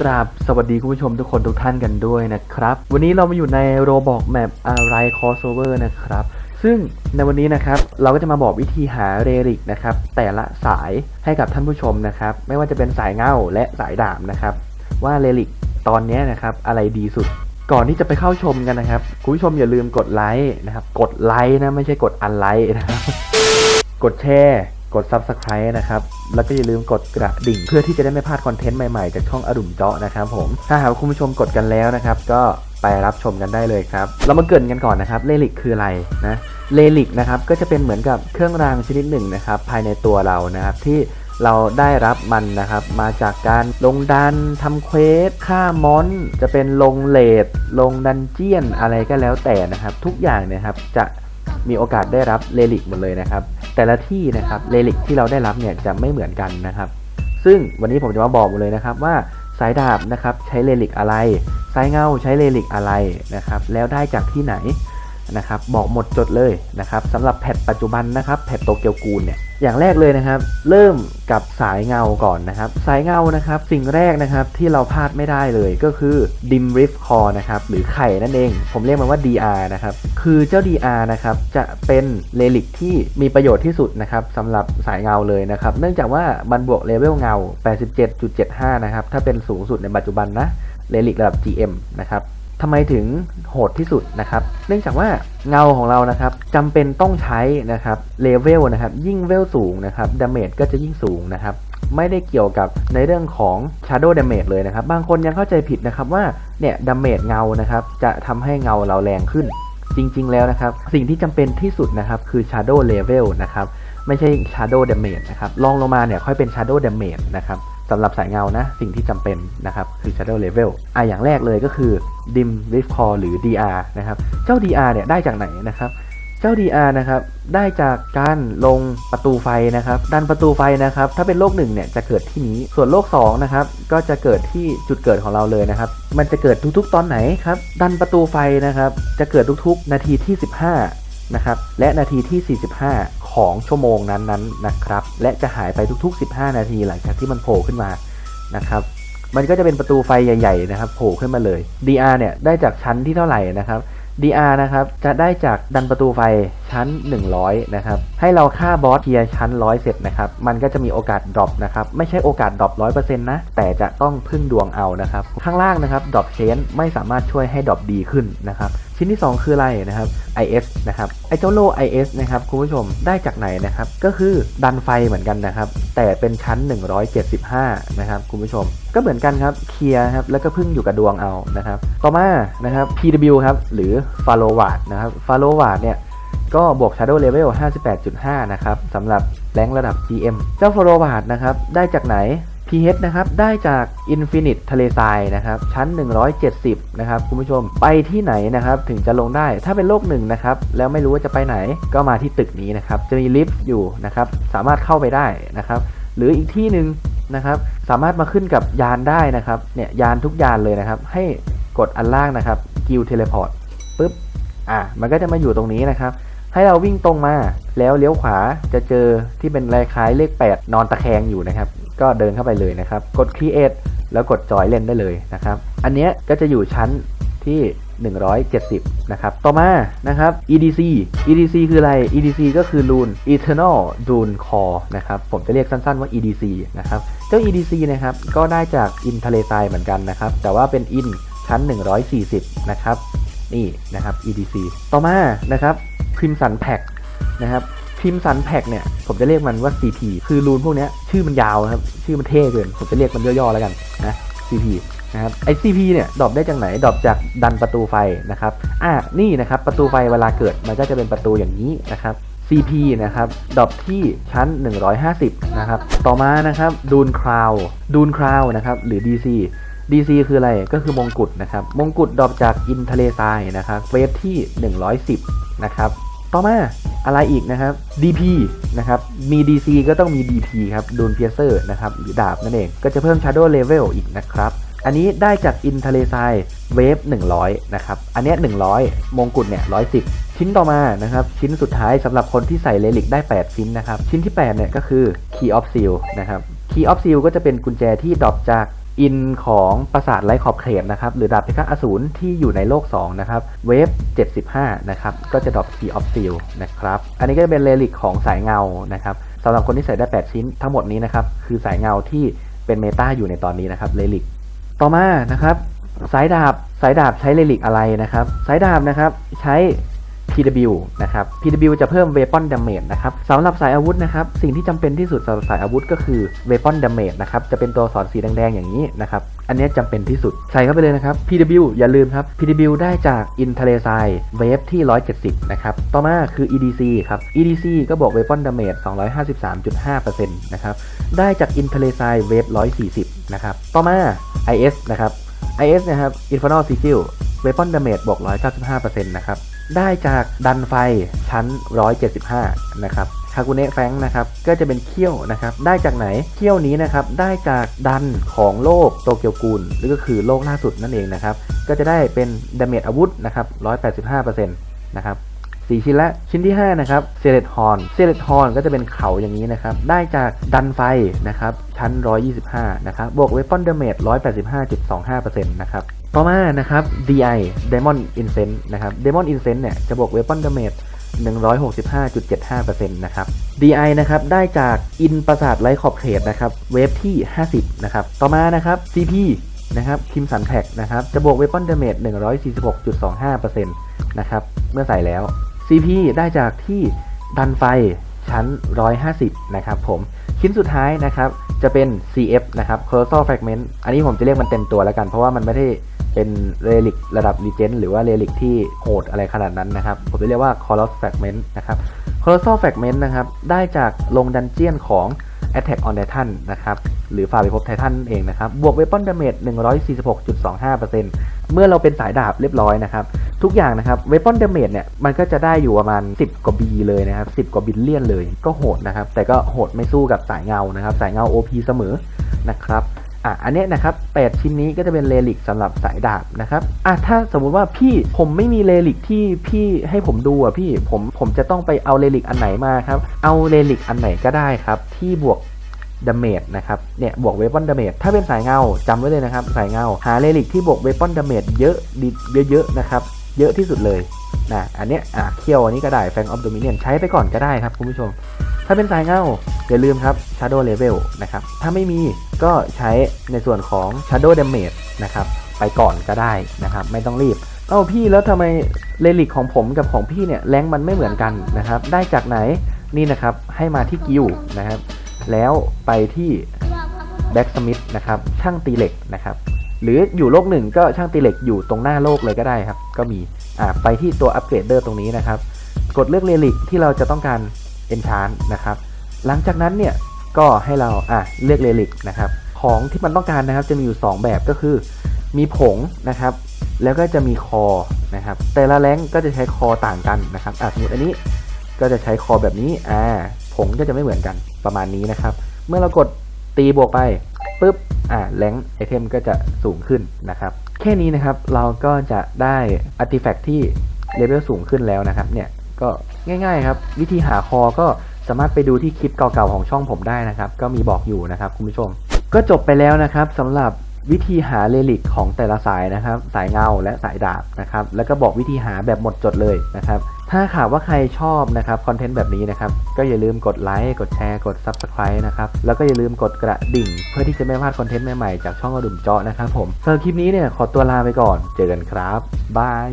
กราบสวัสดีคุณผู้ชมทุกคนทุกท่านกันด้วยนะครับ วันนี้เรามาอยู่ในโรบอกแมปอะไรคอสโอเวอร์นะครับ ซึ่งในวันนี้นะครับเราก็จะมาบอกวิธีหาเรลิกนะครับแต่ละสายให้กับท่านผู้ชมนะครับ ไม่ว่าจะเป็นสายเงาและสายดาบนะครับ ว่าเรลิกตอนนี้นะครับอะไรดีสุดก่อนที่จะไปเข้าชมกันนะครับ คุณผู้ชมอย่าลืมกดไลค์นะครับ กดไลค์นะไม่ใช่กดอันไลค์นะครับ กดแชร์ กด Subscribe นะครับ แล้วก็อย่าลืมกดกระดิ่ง เพื่อที่จะได้ไม่พลาดคอนเทนต์ใหม่ๆ จากช่องอดุมเจาะนะครับผม ถ้าหากคุณผู้ชมกดกันแล้วนะครับ ก็ไปรับชมกันได้เลยครับ เรามาเกินกันก่อนนะครับ เลลิกคืออะไรนะเลลิกนะครับก็จะเป็นเหมือนกับเครื่องรางชนิดหนึ่งนะครับ ภายในตัวเรานะครับที่เราได้รับมันนะครับ มาจากการลงดันทำเควสฆ่ามอน จะเป็นลงเลดลงดันเจียนอะไรก็แล้วแต่นะครับ ทุกอย่างเนยครับจะ มีโอกาสได้รับเลลิกหมดเลยนะครับ แต่ละที่นะครับเลลิกที่เราได้รับเนี่ยจะไม่เหมือนกันนะครับ ซึ่งวันนี้ผมจะมาบอกหมดเลยนะครับว่าสายดาบนะครับใช้เลลิกอะไร สายเงาใช้เลลิกอะไรนะครับ แล้วได้จากที่ไหน นะครับบอกหมดจดเลยนะครับสำหรับแพทปัจจุบันนะครับแพทโตเกียวกูลเนี่ยอย่างแรกเลยนะครับ เริ่มกับสายเงาก่อนนะครับ สายเงานะครับ สิ่งแรกนะครับที่เราพลาดไม่ได้เลยก็คือดิมริฟคอนะครับหรือไข่นั่นเอง ผมเรียกมันว่า DR นะครับคือเจ้า DR นะครับจะเป็นเลลิกที่มีประโยชน์ที่สุดนะครับสำหรับสายเงาเลยนะครับ เนื่องจากว่ามันบวกเลเวลเงา 87.75 นะครับถ้าเป็นสูงสุดในปัจจุบันนะเลลิกระดับ GM นะครับ ทำไมถึงโหดที่สุดนะครับ เนื่องจากว่าเงาของเรานะครับจำเป็นต้องใช้นะครับเลเวลนะครับ ยิ่งเวลสูงนะครับดาเมจก็จะยิ่งสูงนะครับ ไม่ได้เกี่ยวกับในเรื่องของ Shadow Damage เลยนะครับ บางคนยังเข้าใจผิดนะครับว่าเนี่ยดาเมจเงานะครับ จะทำให้เงาเราแรงขึ้น จริง ๆ แล้วนะครับ สิ่งที่จำเป็นที่สุดนะครับคือ Shadow Level นะครับ ไม่ใช่ Shadow Damage นะครับลองลงมาเนี่ยค่อยเป็น Shadow Damage นะครับ สำหรับสายเงานะ สิ่งที่จำเป็นนะครับ คือ Shadow Level อะอย่างแรกเลยก็คือ Dim Rift Core หรือ DR นะครับ เจ้า DR เนี่ยได้จากไหนนะครับ เจ้า DR นะครับ ได้จากการลงประตูไฟนะครับ ดันประตูไฟนะครับ ถ้าเป็นโลกหนึ่งเนี่ยจะเกิดที่นี้ ส่วนโลก2นะครับ ก็จะเกิดที่จุดเกิดของเราเลยนะครับ มันจะเกิดทุกๆ ตอนไหนครับ ดันประตูไฟนะครับ จะเกิดทุกๆ นาทีที่ 15นะครับ และนาทีที่ 45 ของชั่วโมงนั้นๆนะครับ และจะหายไปทุก ๆ 15 นาทีหลังจากที่มันโผล่ขึ้นมานะครับ มันก็จะเป็นประตูไฟใหญ่ๆนะครับโผล่ขึ้นมาเลย DR เนี่ยได้จากชั้นที่เท่าไหร่นะครับ DR นะครับจะได้จากดันประตูไฟ ชั้น 100 นะครับ ให้เราฆ่าบอสเทียชั้น 100 เสร็จนะครับ มันก็จะมีโอกาสดรอปนะครับ ไม่ใช่โอกาสดรอป100%นะ แต่จะต้องพึ่งดวงเอานะครับ ข้างล่างนะครับดรอปเชนไม่สามารถช่วยให้ดรอปดีขึ้นนะครับ ชิ้นที่ 2 คืออะไรนะครับ IS นะครับ ไอเจ้าโล่ IS นะครับคุณผู้ชมได้จากไหนนะครับ ก็คือดันไฟเหมือนกันนะครับ แต่เป็นชั้น 175 นะครับคุณผู้ชม ก็เหมือนกันครับ เคลียร์ครับ แล้วก็พึ่งอยู่กับดวงเอานะครับ ต่อมานะครับ PW ครับ หรือ f a l o w a r d นะครับ f a l o w a r d เนี่ย ก็บวก Shadow Level 58.5 นะครับสำหรับแรงระดับ GM เจ้า f a l o w a r d นะครับได้จากไหน PH นะครับได้จาก Infinite ทะเลทรายนะครับชั้น 170 นะครับคุณผู้ชมไปที่ไหนนะครับถึงจะลงได้ถ้าเป็นโลกหนึ่งนะครับแล้วไม่รู้ว่าจะไปไหนก็มาที่ตึกนี้นะครับจะมีลิฟต์อยู่นะครับสามารถเข้าไปได้นะครับหรืออีกที่หนึ่งนะครับสามารถมาขึ้นกับยานได้นะครับเนี่ยยานทุกยานเลยนะครับให้กดอันล่างนะครับกิลเทเลพอร์ตปุ๊บอะมันก็จะมาอยู่ตรงนี้นะครับ ให้เราวิ่งตรงมา แล้วเลี้ยวขวาจะเจอที่เป็นลายคล้ายเลข 8 นอนตะแคงอยู่นะครับ ก็เดินเข้าไปเลยนะครับ กด create แล้วกดจอยเล่นได้เลยนะครับ อันนี้ก็จะอยู่ชั้นที่ 170 นะครับ ต่อมานะครับ EDC EDC คืออะไร EDC ก็คือ Rune Eternal Rune Core นะครับ ผมจะเรียกสั้นๆว่า EDC นะครับ เจ้า EDC นะครับ ก็ได้จากอินทะเลทรายเหมือนกันนะครับ แต่ว่าเป็นอินชั้น 140 นะครับ นี่นะครับ EDC ต่อมานะครับ Crimson Pack นะครับ Crimson Pack เนี่ยผมจะเรียกมันว่า CP คือรูนพวกเนี้ยชื่อมันยาวครับ ชื่อมันเท่เกิน ผมจะเรียกมันย่อๆแล้วกันนะ CP นะครับไอ CP เนี่ยดรอปได้จากไหนดรอปจากดันประตูไฟนะครับอะนี่นะครับประตูไฟเวลาเกิดมันก็จะเป็นประตูอย่างนี้นะครับ CP นะครับดรอปที่ชั้น 150 นะครับ ต่อมานะครับดูนคราวดูนคราวนะครับหรือ DC DC คืออะไรก็คือมงกุฎนะครับ มงกุฎดรอปจากอินทะเลทรายนะครับเวฟที่ 110 นะครับ ต่อมาอะไรอีกนะครับ DP นะครับ มี DC ก็ต้องมี DP ครับโดนเพียเซอร์นะครับ หรือดาบนั่นเอง ก็จะเพิ่ม Shadow Level อีกนะครับ อันนี้ได้จากอินทะเลทรายเวฟ100 นะครับ อันนี้ 100 มงกุฎเนี่ย 110 ชิ้นต่อมานะครับ ชิ้นสุดท้ายสำหรับคนที่ใส่เลลิกได้ 8 ชิ้นนะครับ ชิ้นที่ 8 เนี่ยก็คือ Key of Seal นะครับ Key of Seal ก็จะเป็นกุญแจที่ดรอปจาก อินของปราสาทไร้ขอบเขตนะครับ หรือดาบพิฆาตอสูรที่อยู่ในโลก 2 นะครับ เวฟ 75 นะครับ ก็จะดรอป Key of Steel นะครับ อันนี้ก็จะเป็นเรลิกของสายเงานะครับสำหรับคนที่ใส่ได้ 8 ชิ้นทั้งหมดนี้นะครับ คือสายเงาที่เป็นเมตาอยู่ในตอนนี้นะครับเรลิกต่อมานะครับ สายดาบสายดาบใช้เรลิกอะไรนะครับ สายดาบนะครับใช้ PW นะครับ PW จะเพิ่ม Weapon Damage นะครับสำหรับสายอาวุธนะครับ สิ่งที่จำเป็นที่สุดสำหรับสายอาวุธก็คือ Weapon Damage นะครับ จะเป็นตัวสอนสีแดงๆอย่างนี้นะครับ อันนี้จำเป็นที่สุด ใส่เข้าไปเลยนะครับ PW อย่าลืมครับ PW ได้จาก i n t e r e s i w a v e ที่ 170 นะครับ ต่อมาคือ EDC ครับ EDC ก็บอก Weapon Damage 253.5%นะครับ ได้จาก i n t e r e s i Wave 140 นะครับ ต่อมา IS นะครับ IS นะครับ Infernal Sigil Weapon Damage บวก195%นะครับ ได้จากดันไฟชั้น 175 นะครับคากุเนะแฟงนะครับก็จะเป็นเขี้ยวนะครับได้จากไหนเขี้ยวนี้นะครับได้จากดันของโลกโตเกียวกูลหรือก็คือโลกล่าสุดนั่นเองนะครับก็จะได้เป็นดาเมจอาวุธนะครับ185%นะครับสี่ชิ้นละชิ้นที่ 5 นะครับเซเลตฮอนเซเลตฮอนก็จะเป็นเขาอย่างนี้นะครับ ได้จากดันไฟนะครับชั้น 125 นะครับบวกเว p อนเดเมจ185.25%นะครับ ต่อมานะครับ DI Demon Incense นะครับ Demon Incense เนี่ยจะบวกเว p อนเดเมจ165.75%นะครับ DI นะครับได้จากอินประสาทไร้ขอบเขตนะครับเวฟที่ 50 นะครับ ต่อมานะครับ CP นะครับคิมสันแท็กนะครับจะบวกเว p อนเดเมจ146.25%นะครับเมื่อใส่แล้ว CP ได้จากที่ดันไฟชั้น 150 นะครับผม ชิ้นสุดท้ายนะครับจะเป็น CF นะครับ Colossal Fragment อันนี้ผมจะเรียกมันเต็มตัวแล้วกัน เพราะว่ามันไม่ได้ เป็นเรลิกระดับ Legend หรือว่าเรลิกที่โหดอะไรขนาดนั้นนะครับ ผมจะเรียกว่า Colossal Fragment นะครับ Colossal Fragment นะครับ ได้จากลงดันเจียนของ Attack on Titan นะครับ หรือฝ่าไปพบไททันเองนะครับ บวก Weapon Damage 146.25%เมื่อเราเป็นสายดาบเรียบร้อยนะครับ ทุกอย่างนะครับ Weapon Damage เนี่ย มันก็จะได้อยู่ประมาณ 10 กว่าบีเลยนะครับ 10 กว่าบิลเลียนเลย ก็โหดนะครับ แต่ก็โหดไม่สู้กับสายเงานะครับ สายเงา OP เสมอนะครับ อะอันเนี้ยนะครับ8ชิ้นนี้ก็จะเป็นเลลิกสำหรับสายดาบนะครับอะถ้าสมมุติว่าพี่ผมไม่มีเลลิกที่พี่ให้ผมดูอะพี่ผมผมจะต้องไปเอาเลลิกอันไหนมาครับ เอาเลลิกอันไหนก็ได้ครับ ที่บวกดาเมจนะครับ เนี่ยบวกเวปอนดาเมจ ถ้าเป็นสายเงาจำไว้เลยนะครับ สายเงา หาเรลิกที่บวกเวปอนดาเมจเยอะดิเยอะๆนะครับ เยอะที่สุดเลย นะอันเนี้ยอะเคียวอันนี้ก็ได้แฟงออฟโดมิเนียนใช้ไปก่อนก็ได้ครับคุณผู้ชม ถ้าเป็นสายเงาอย่าลืมครับ Shadow Level นะครับ ถ้าไม่มีก็ใช้ในส่วนของ Shadow Damage นะครับไปก่อนก็ได้นะครับ ไม่ต้องรีบ เอ้าพี่แล้วทำไมเรลิกของผมกับของพี่เนี่ยแรงมันไม่เหมือนกันนะครับ ได้จากไหนนี่นะครับให้มาที่กิวนะครับ แล้วไปที่แบ็กสมิธนะครับช่างตีเหล็กนะครับ หรืออยู่โลกหนึ่งก็ช่างตีเหล็กอยู่ตรงหน้าโลกเลยก็ได้ครับ ก็มีอ่าไปที่ตัวอัปเกรดเดอร์ตรงนี้นะครับ กดเลือกเรลิกที่เราจะต้องการเอนชานนะครับ หลังจากนั้นเนี่ยก็ให้เราอะเลือกเรลิกนะครับ ของที่มันต้องการนะครับจะมีอยู่ 2 แบบก็คือ มีผงนะครับ แล้วก็จะมีคอนะครับ แต่ละแรงก็จะใช้คอต่างกันนะครับอะสมมติอันนี้ก็จะใช้คอแบบนี้อ่าผงก็จะไม่เหมือนกันประมาณนี้นะครับ เมื่อเรากดตีบวกไปปุ๊บ อ่าแรงไอเทมก็จะสูงขึ้นนะครับ แค่นี้นะครับเราก็จะได้อาร์ติแฟกที่เลเวลสูงขึ้นแล้วนะครับ เนี่ยก็ง่ายๆครับ วิธีหาคอก็สามารถไปดูที่คลิปเก่าๆของช่องผมได้นะครับ ก็มีบอกอยู่นะครับคุณผู้ชม ก็จบไปแล้วนะครับสำหรับวิธีหาเรลิกของแต่ละสายนะครับ สายเงาและสายดาบนะครับ แล้วก็บอกวิธีหาแบบหมดจดเลยนะครับ ถ้าข่าวว่าใครชอบนะครับคอนเทนต์แบบนี้นะครับ ก็อย่าลืมกดไลค์กดแชร์กด Subscribe นะครับ แล้วก็อย่าลืมกดกระดิ่ง เพื่อที่จะไม่พลาดคอนเทนต์ใหม่ๆจากช่องกระดุมเจาะนะครับผมสำหรับคลิปนี้เนี่ยขอตัวลาไปก่อน เจอกันครับบาย